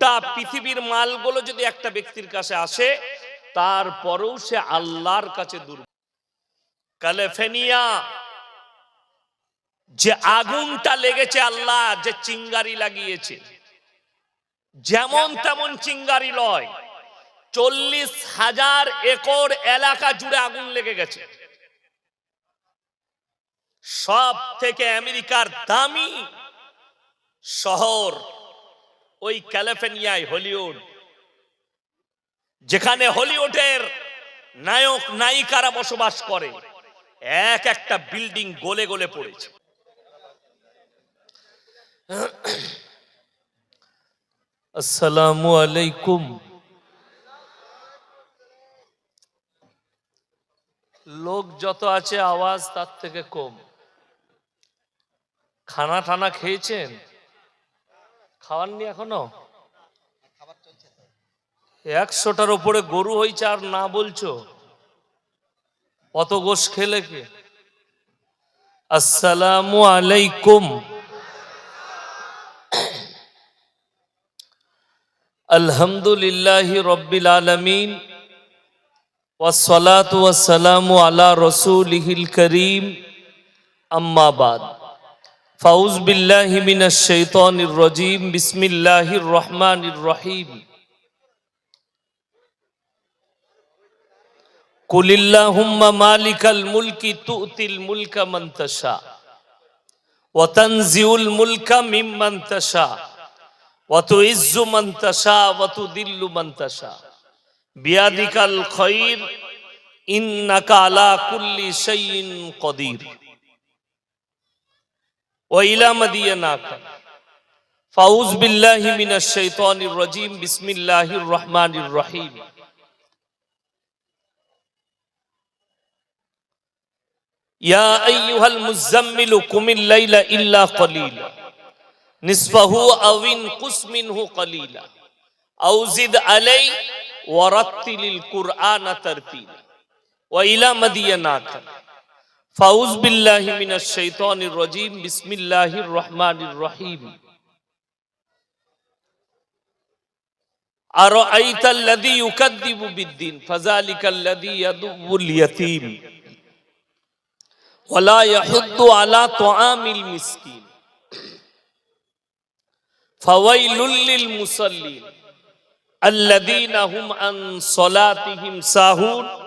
গোটা পৃথিবীর মালগুলো যদি একটা ব্যক্তির কাছে আসে, তারপরেও সে আল্লাহর কাছে দুর্বল। ক্যালিফোর্নিয়া যে আগুনটা লেগেছে আল্লাহ, যে চিঙ্গারি লাগিয়েছে, যেমন তেমন চিঙ্গারি লয়। চল্লিশ হাজার একর এলাকা জুড়ে আগুন লেগে গেছে। সব থেকে আমেরিকার দামি শহর ওই ক্যালিফোর্নিয়ায় হলিউড। যেখানে হলিউডের নায়ক, নায়িকারা বসবাস করে, এক একটা বিল্ডিং গলে গলে পড়েছে। আসসালামু আলাইকুম। লোক যত আছে আওয়াজ তার থেকে কম। খানা টানা খেয়েছেন? খাওয়াননি এখনও? একশোটার উপরে গরু হয়েছে আর না বলছো? অত গোস খেলে কে? আসসালামু আলাইকুম। আলহামদুলিল্লাহ রব্বিল আলমিন। ওয়াসালাত ওয়াসালামু আলা রসুল করিম। আম্মাবাদ بعد فأعوذ بالله من الشيطان الرجيم بسم الله الرحمن الرحيم قل اللهم مالك الملك تؤتي الملك من تشاء وتنزع الملك ممن تشاء وتعز من تشاء وتذل من تشاء بيدك الخير إنك على كل شيء قدير وإلى مدينك فأعوذ بالله من الشيطان الرجيم. بسم الله الرحمن الرحيم. يا أيها المزمل قم الليل إلا قليلا. نصفه أو انقص منه قليلا. أو زد عليه ورتل القرآن ترتيلا. وإلى مدينك فأعوذ بالله من الشيطان الرجيم بسم الله الرحمن الرحيم أرأيت الذي يكذب بالدين فذلك الذي يدب اليتيم ولا يحض على طعام المسكين فويل للمصلين الذين هم عن صلاتهم ساهون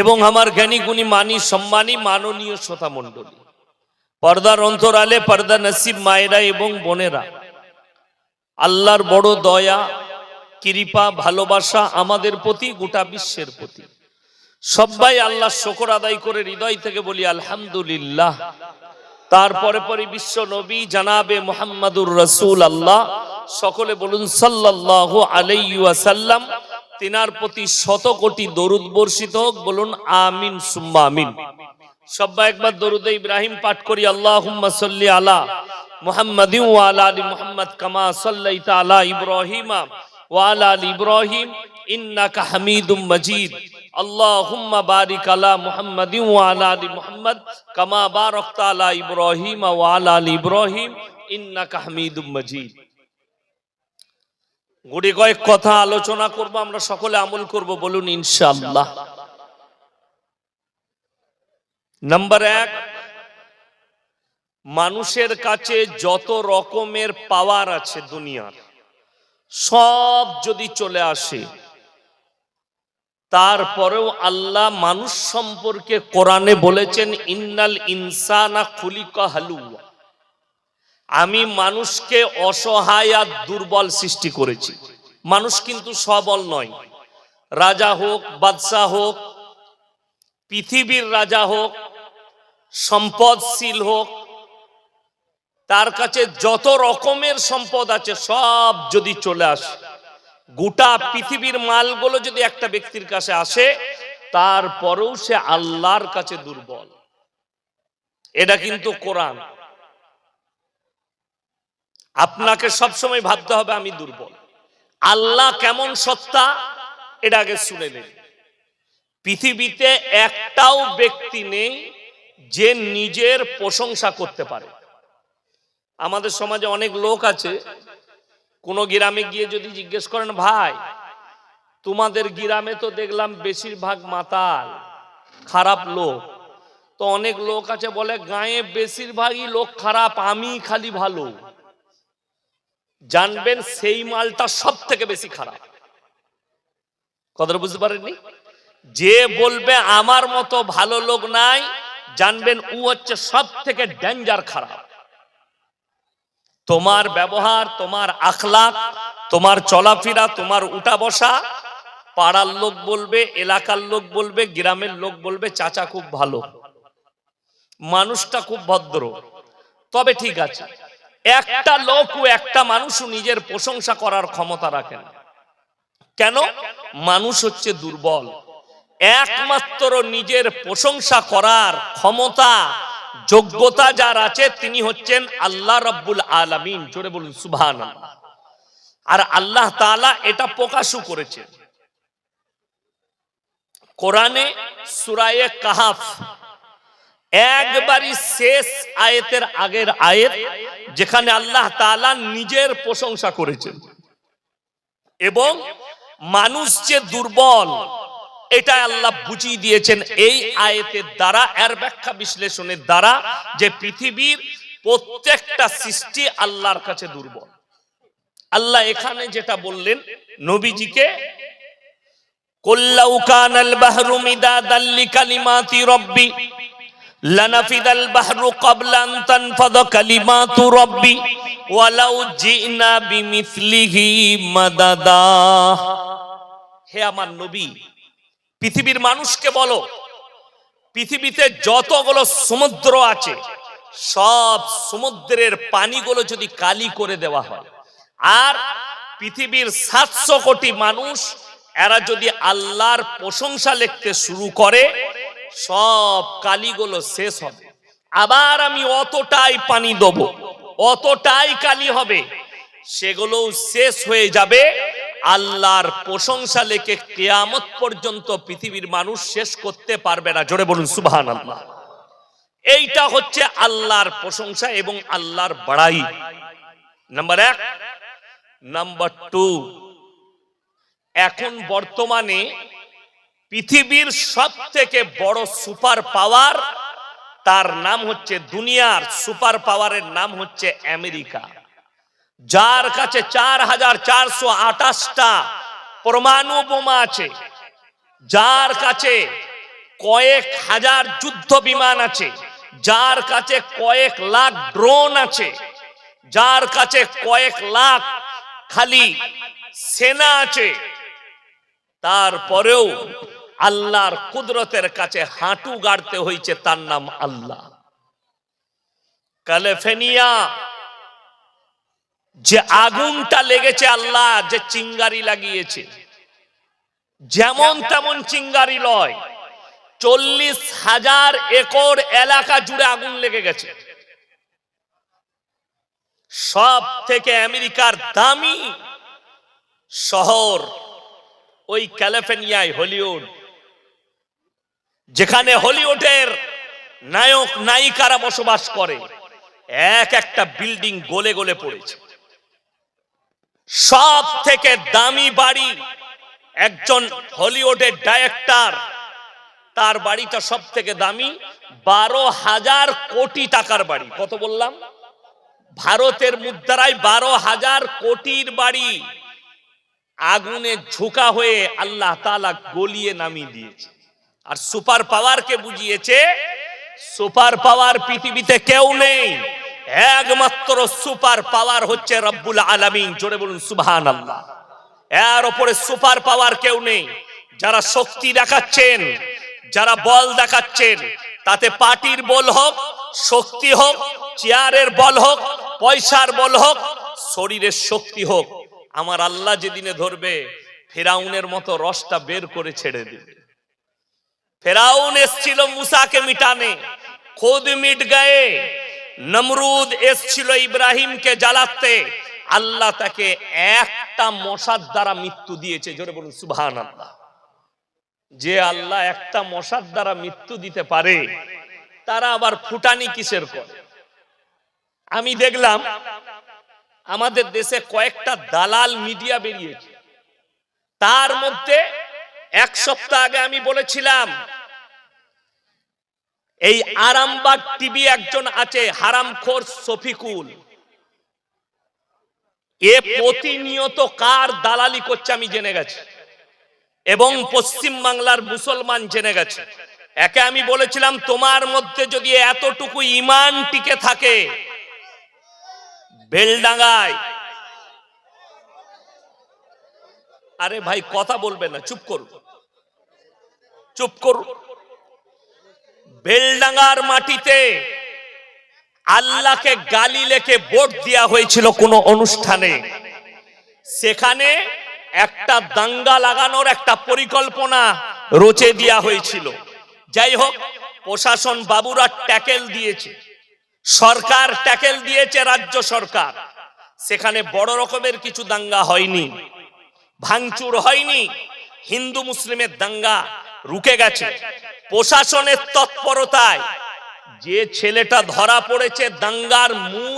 এবং আমার জ্ঞানী গুণী মানি সম্মানী মাননীয় শ্রোতা মণ্ডলী। পর্দার অন্তরালে পর্দা নসিব মায়েরা এবং বোনেরা। আল্লাহর বড় দয়া, কৃপা, ভালোবাসা আমাদের প্রতি, গোটা বিশ্বের প্রতি। সবাই আল্লাহ শকর আদায় করে হৃদয় থেকে বলি, আলহামদুলিল্লাহ। তারপরে পরে বিশ্ব নবী জানাবে মোহাম্মদুর রসুল আল্লাহ সকলে বলুন সাল্লাহ আলাইসাল্লাম তিনার প্রতি শত কোটি দরুদ বর্ষিত হোক বলুন আমিন সুম্মা আমিন সবাই একবার দরুদ ইব্রাহিম পাঠ করি আল্লাহ সাল্লি আলা মুহাম্মদ আলা আলী মুহাম্মদ কামা সাল্লাইতা আলা ইব্রাহিমা ওয়ালা আলী ইব্রাহিম ইন্নাকা হামিদুম মজিদ اللهم بارك على محمد وعلى ال محمد كما باركت على ابراهيم وعلى ال ابراهيم انك حميد مجيد গুড়ি কয়েক কথা আলোচনা করব, আমরা সকলে আমল করব বলুন ইনশাআল্লাহ। নাম্বার এক, মানুষের কাছে যত রকমের পাওয়ার আছে দুনিয়ার, সব যদি চলে আসে, তারপরেও আল্লাহ মানুষ সম্পর্কে কোরআনে বলেছেন, ইন্নাল ইনসানা খুলিকা হালুয়া। আমি মানুষকে অসহায় আর দুর্বল সৃষ্টি করেছি। মানুষ কিন্তু সবল নয়। রাজা হোক, বাদশাহ হোক, পৃথিবীর রাজা হোক, সম্পদশীল হোক, তার কাছে যত রকমের সম্পদ আছে সব যদি চলে আসে, গোটা পৃথিবীর মালগুলো যদি একটা ব্যক্তির কাছে আসে, তারপরেও সে আল্লাহর কাছে দুর্বল। এটা কিন্তু কোরআন। আপনাকে সবসময় ভাবতে হবে আমি দুর্বল। আল্লাহ কেমন সত্তা, এটা আগে শুনে নেন। পৃথিবীতে একটাও ব্যক্তি নেই যে নিজের প্রশংসা করতে পারে। আমাদের সমাজে অনেক লোক আছে, কোনো গ্রামে গিয়ে যদি জিজ্ঞেস করেন, ভাই, তোমাদের গ্রামে তো দেখলাম বেশিরভাগ মাতাল, খারাপ লোক। তো অনেক লোক আছে বলে, গায়ে বেশিরভাগই লোক খারাপ আমি খালি ভালো। জানবেন সেই মালটা সব থেকে বেশি খারাপ। কথাটা বুঝতে পারেননি? যে বলবে আমার মতো ভালো লোক নাই, জানবেন ও হচ্ছে সব থেকে ডেঞ্জার খারাপ। তোমার ব্যবহার, তোমার আখলাক তোমার চলাফেরা, তোমার উঠা বসা পাড়ার লোক বলবে, এলাকার লোক বলবে, গ্রামের লোক বলবে, চাচা খুব ভালো। মানুষটা খুব ভদ্র। তবে ঠিক আছে একটা লোক ও একটা মানুষও নিজের প্রশংসা করার ক্ষমতা রাখেন কেন? মানুষ হচ্ছে দুর্বল। একমাত্র নিজের প্রশংসা করার ক্ষমতা, যোগ্যতা যার আছে, তিনি হচ্ছেন আল্লাহ রব্বুল আলামিন। জোরে বলুন সুবহান আর আল্লাহ তাআলা এটা প্রকাশও করেছেন। কোরআনে সুরায়ে কাহাফ, একবারই শেষ আয়াতের আগের আয়াত যেখানে আল্লাহ তাআলা নিজের প্রশংসা করেছেন। এবং মানুষ যে দুর্বল এটা আল্লাহ বুঝিয়ে দিয়েছেন এই আয়াতের দ্বারা, এর ব্যাখ্যা বিশ্লেষণের দ্বারা, যে পৃথিবীর প্রত্যেকটা সৃষ্টি আল্লাহর কাছে দুর্বল। আল্লাহ এখানে যেটা বললেন, নবীজিকে, কল্লাউ কানাল বাহরু মিদাদাল লিকালিমাতি রব্বি হে আমার নবী, পৃথিবীর মানুষকে বলো, পৃথিবীতে যতগুলো সমুদ্র আছে, সব সমুদ্রের পানিগুলো যদি কালি করে দেওয়া হয়, আর পৃথিবীর সাতশো কোটি মানুষ, এরা যদি আল্লাহর প্রশংসা লিখতে শুরু করে সব কালিগুলো শেষ হবে। আবার আমি অতটাই পানি দেবো, অতটাই কালি হবে। সেগুলো শেষ হয়ে যাবে। আল্লাহর প্রশংসা লেখে কেয়ামত পর্যন্ত পৃথিবীর মানুষ শেষ করতে পারবে না। জোরে বলুন সুবহান আল্লাহ এইটা হচ্ছে আল্লাহর প্রশংসা এবং আল্লাহর বাড়াই। নাম্বার এক। নাম্বার টু, এখন বর্তমানে পৃথিবীর সব থেকে বড় সুপার পাওয়ার, তার নাম হচ্ছে দুনিয়ার সুপার পাওয়ারের নাম হচ্ছে আমেরিকা। যার কাছে চার হাজার চারশো আঠাশটা পরমাণু বোমা আছে, যার কাছে কয়েক হাজার যুদ্ধ বিমান আছে, যার কাছে কয়েক লাখ ড্রোন আছে, যার কাছে কয়েক লাখ খালি সেনা আছে, তারপরেও আল্লাহর কুদরতের কাছে হাঁটু গাড়তে হয়েছে তার নাম আল্লাহ। ক্যালিফোর্নিয়া, যে আগুনটা লেগেছে আল্লাহ, যে চিঙ্গারি লাগিয়েছে, যেমন তেমন চিঙ্গারি লয়। চল্লিশ হাজার একর এলাকা জুড়ে আগুন লেগে গেছে। সব থেকে আমেরিকার দামি শহর ওই ক্যালিফোর্নিয়ায়, হলিউড। যেখানে হলিউডের নায়ক, নায়িকারা বসবাস করে, এক একটা বিল্ডিং গলে গলে পড়েছে। সব থেকে দামি বাড়ি একজন হলিউডের ডাইরেক্টর তার বাড়িটা সব থেকে দামি বারো হাজার কোটি টাকার বাড়ি। কত বললাম? ভারতের মুদ্রায় বারো হাজার কোটির বাড়ি। আগুনে ঝোঁকা হয়ে আল্লাহ তালা গলিয়ে নামিয়ে দিয়েছে। আর সুপার পাওয়ারকে বুঝিয়েছে, সুপার পাওয়ার পৃথিবীতে কেউ নেই। একমাত্র সুপার পাওয়ার হচ্ছে রব্বুল আলামিন। জোরে বলুন সুবহান আল্লাহ এর ওপরে সুপার পাওয়ার কেউ নেই। যারা শক্তি দেখাচ্ছেন, যারা বল দেখাচ্ছেন, তাতে পার্টির বল হোক, শক্তি হোক, চেয়ারের বল হোক, পয়সার বল হোক, শরীরের শক্তি হোক, আমার আল্লাহ যেদিনে ধরবে, ফেরাউনের মতো রসটা বের করে ছেড়ে দেবে। ফেরাউন এসছিল মুসাকে মিটানে, খোদ মিট গায়ে। নমরুদ এসছিল ইব্রাহিমকে জ্বালাতে। আল্লাহ তাকে একটা মশার দ্বারা মৃত্যু দিয়েছে, জোরে বলুন সুবহান আল্লাহ যে আল্লাহ একটা মশার দ্বারা মৃত্যু দিতে পারে, তারা আবার ফুটানি কিসের করে? আমি দেখলাম, আমাদের দেশে কয়েকটা দালাল মিডিয়া বেরিয়েছে। তার মধ্যে এক সপ্তাহ আগে আমি বলেছিলাম, এই আরামবাগ টিভি একজন আছে, হারামখোর শফিকুল। এ প্রতিনিয়ত কার দালালি করছে আমি জেনে গেছি। এবং পশ্চিম বাংলার মুসলমান জেনে গেছে। একে আমি বলেছিলাম, তোমার মধ্যে যদি এতটুকু ইমান টিকে থাকে, বেলডাঙ্গায়। আরে ভাই, কথা বলবে না, চুপ করুন। চুপ করুন। বেলডাঙ্গার মাটিতে আল্লাহকে গালি লেখে ভোট দেওয়া হয়েছিল কোন অনুষ্ঠানে। সেখানে একটা দাঙ্গা লাগানোর একটা পরিকল্পনা রচে দেওয়া হয়েছিল। যাই হোক, প্রশাসন বাবুরা ট্যাকেল দিয়েছে। সরকার ট্যাকেল দিয়েছে, রাজ্য সরকার। সেখানে বড় রকমের কিছু দাঙ্গা হয়নি। ভাঙচুর হয়নি। হিন্দু মুসলিমের দাঙ্গা রুকে গেছে। প্রশাসনের তৎপরতায় যে ছেলেটা ধরা পড়েছে দাঙ্গার মূল